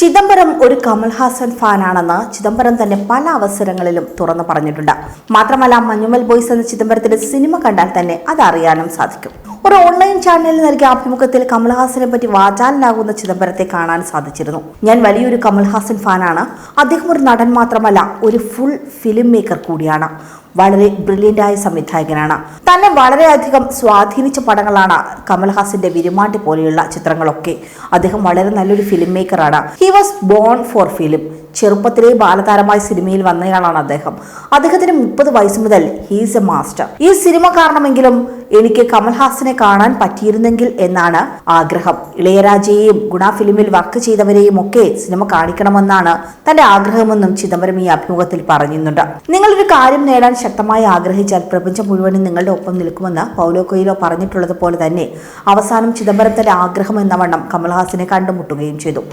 ചിദംബരം ഒരു കമൽഹാസൻ ഫാനാണെന്ന് ചിദംബരം തന്നെ പല അവസരങ്ങളിലും തുറന്നു പറഞ്ഞിട്ടുണ്ട്. മാത്രമല്ല മഞ്ഞുമൽ ബോയ്സ് എന്ന ചിദംബരത്തിന്റെ സിനിമ കണ്ടാൽ തന്നെ അത് അറിയാനും സാധിക്കും. ഒരു ഓൺലൈൻ ചാനലിൽ നൽകിയ അഭിമുഖത്തിൽ കമൽഹാസനെ പറ്റി വാചാലനാകുന്ന ചിദംബരത്തെ കാണാൻ സാധിച്ചിരുന്നു. ഞാൻ വലിയൊരു കമൽഹാസൻ ഫാനാണ്. അദ്ദേഹം ഒരു നടൻ മാത്രമല്ല ഒരു ഫുൾ ഫിലിം മേക്കർ കൂടിയാണ്. വളരെ ബ്രില്യന്റ് ആയ സംവിധായകനാണ്. തന്നെ വളരെയധികം സ്വാധീനിച്ച പടങ്ങളാണ് കമൽഹാസിന്റെ വിരുമാണ്ടി പോലെയുള്ള ചിത്രങ്ങളൊക്കെ. അദ്ദേഹം വളരെ നല്ലൊരു film മേക്കറാണ് he was born for film ചെറുപ്പത്തിലെ ബാലതാരമായ സിനിമയിൽ വന്നയാളാണ് അദ്ദേഹം. അദ്ദേഹത്തിന് മുപ്പത് വയസ്സ് മുതൽ ഹീസ് എ മാസ്റ്റർ ഈ സിനിമ കാരണമെങ്കിലും എനിക്ക് കമൽഹാസനെ കാണാൻ പറ്റിയിരുന്നെങ്കിൽ എന്നാണ് ആഗ്രഹം. ഇളയരാജയെയും ഗുണ ഫിലിമിൽ വർക്ക് ചെയ്തവരെയും ഒക്കെ സിനിമ കാണിക്കണമെന്നാണ് തന്റെ ആഗ്രഹമെന്നും ചിദംബരം ഈ അഭിമുഖത്തിൽ പറയുന്നുണ്ട് നിങ്ങളൊരു കാര്യം നേടാൻ ശക്തമായി ആഗ്രഹിച്ചാൽ പ്രപഞ്ചം മുഴുവനും നിങ്ങളുടെ ഒപ്പം നിൽക്കുമെന്ന് പൗലോ കൊയിലോ പറഞ്ഞിട്ടുള്ളത് പോലെ തന്നെ അവസാനം ചിദംബരം തന്റെ ആഗ്രഹം എന്ന വണ്ണം കമൽഹാസനെ കണ്ടുമുട്ടുകയും ചെയ്തു.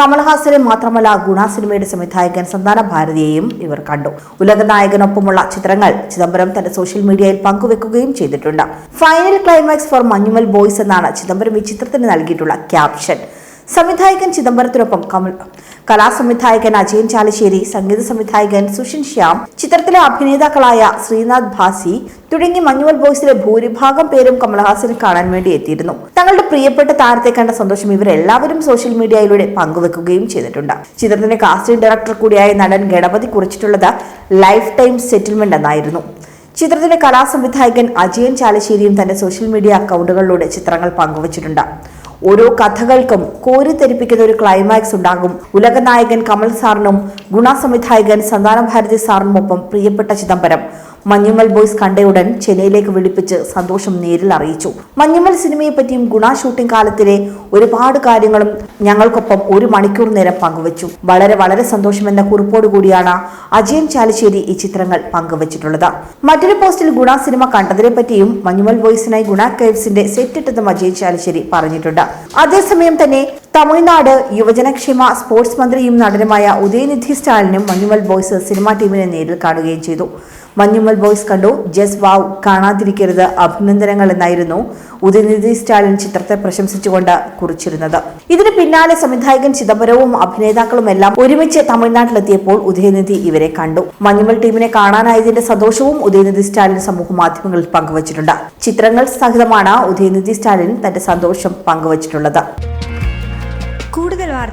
കമൽഹാസനെ മാത്രമല്ല ഗുണ സിനിമയുടെ സംവിധായകൻ സന്താന ഭാരതിയെയും ഇവർ കണ്ടു. ഉലക നായകനൊപ്പമുള്ള ചിത്രങ്ങൾ ചിദംബരം തന്റെ സോഷ്യൽ മീഡിയയിൽ പങ്കുവെക്കുകയും ചെയ്തിട്ടുണ്ട്. Final climax for Manjummel boys എന്നാണ് ചിദംബരം ഈ ചിത്രത്തിന് നൽകിയിട്ടുള്ള ക്യാപ്ഷൻ. സംവിധായകൻ ചിദംബരത്തിനൊപ്പം കമൽ കലാസംവിധായകൻ അജയൻ ചാലശ്ശേരി സംഗീത സംവിധായകൻ സുഷിൻ ശ്യാം ചിത്രത്തിലെ അഭിനേതാക്കളായ ശ്രീനാഥ് ഭാസി തുടങ്ങി മഞ്ഞുവൽ ബോയ്സിലെ ഭൂരിഭാഗം പേരും കമൽഹാസനെ കാണാൻ വേണ്ടി എത്തിയിരുന്നു. തങ്ങളുടെ പ്രിയപ്പെട്ട താരത്തെ കണ്ട സന്തോഷം ഇവരെല്ലാവരും സോഷ്യൽ മീഡിയയിലൂടെ പങ്കുവെക്കുകയും ചെയ്തിട്ടുണ്ട്. ചിത്രത്തിന്റെ കാസ്റ്റിംഗ് ഡയറക്ടർ കൂടിയായ നടൻ ഗണപതി കുറിച്ചിട്ടുള്ളത് ലൈഫ് ടൈം സെറ്റിൽമെന്റ് എന്നായിരുന്നു. ചിത്രത്തിന്റെ കലാസംവിധായകൻ അജയൻ ചാലശ്ശേരിയും തന്റെ സോഷ്യൽ മീഡിയ അക്കൗണ്ടുകളിലൂടെ ചിത്രങ്ങൾ പങ്കുവച്ചിട്ടുണ്ട്. ഓരോ കഥകൾക്കും കോരിത്തെരിപ്പിക്കുന്ന ഒരു ക്ലൈമാക്സ് ഉണ്ടാകും. ഉലക നായകൻ കമൽ സാറിനും ഗുണ സംവിധായകൻ സന്താന ഭാരതി സാറിനുമൊപ്പം പ്രിയപ്പെട്ട ചിദംബരം. മഞ്ഞുമൽ ബോയ്സ് കണ്ടയുടൻ ചെന്നൈയിലേക്ക് വിളിപ്പിച്ച് സന്തോഷം നേരിൽ അറിയിച്ചു. മഞ്ഞുമൽ സിനിമയെ പറ്റിയും ഗുണ ഷൂട്ടിംഗ് കാലത്തിലെ ഒരുപാട് കാര്യങ്ങളും ഞങ്ങൾക്കൊപ്പം ഒരു മണിക്കൂർ നേരം പങ്കുവച്ചു. വളരെ വളരെ സന്തോഷമെന്ന കുറിപ്പോട് കൂടിയാണ് അജയൻ ചാലിശ്ശേരി ഈ ചിത്രങ്ങൾ പങ്കുവച്ചിട്ടുള്ളത്. മറ്റൊരു പോസ്റ്റിൽ ഗുണ സിനിമ കണ്ടതിനെ പറ്റിയും മഞ്ഞുമൽ ബോയ്സിനായി ഗുണ കേവ്സിന്റെ സെറ്റിട്ടെന്നും അജയൻ ചാലിശ്ശേരി പറഞ്ഞിട്ടുണ്ട്. അതേസമയം തന്നെ തമിഴ്നാട് യുവജനക്ഷേമ സ്പോർട്സ് മന്ത്രിയും നടനുമായ ഉദയനിധി സ്റ്റാലിനും മഞ്ഞുമൽ ബോയ്സ് സിനിമാ ടീമിനെ നേരിൽ കാണുകയും ചെയ്തു. മഞ്ഞുമൽ ബോയ്സ് കണ്ടു. ജസ് വാവ് കാണാതിരിക്കരുത് അഭിനന്ദനങ്ങൾ എന്നായിരുന്നു ഉദയനിധി സ്റ്റാലിൻ ചിത്രത്തെ പ്രശംസിച്ചുകൊണ്ട് കുറിച്ചിരുന്നത്. ഇതിന് പിന്നാലെ സംവിധായകൻ ചിദംബരവും അഭിനേതാക്കളും എല്ലാം ഒരുമിച്ച് തമിഴ്നാട്ടിലെത്തിയപ്പോൾ ഉദയനിധി ഇവരെ കണ്ടു. മഞ്ഞുമൽ ടീമിനെ കാണാനായതിന്റെ സന്തോഷവും ഉദയനിധി സ്റ്റാലിൻ സമൂഹ മാധ്യമങ്ങളിൽ പങ്കുവച്ചിട്ടുണ്ട്. ചിത്രങ്ങൾ സഹിതമാണ് ഉദയനിധി സ്റ്റാലിൻ തന്റെ സന്തോഷം പങ്കുവച്ചിട്ടുള്ളത്.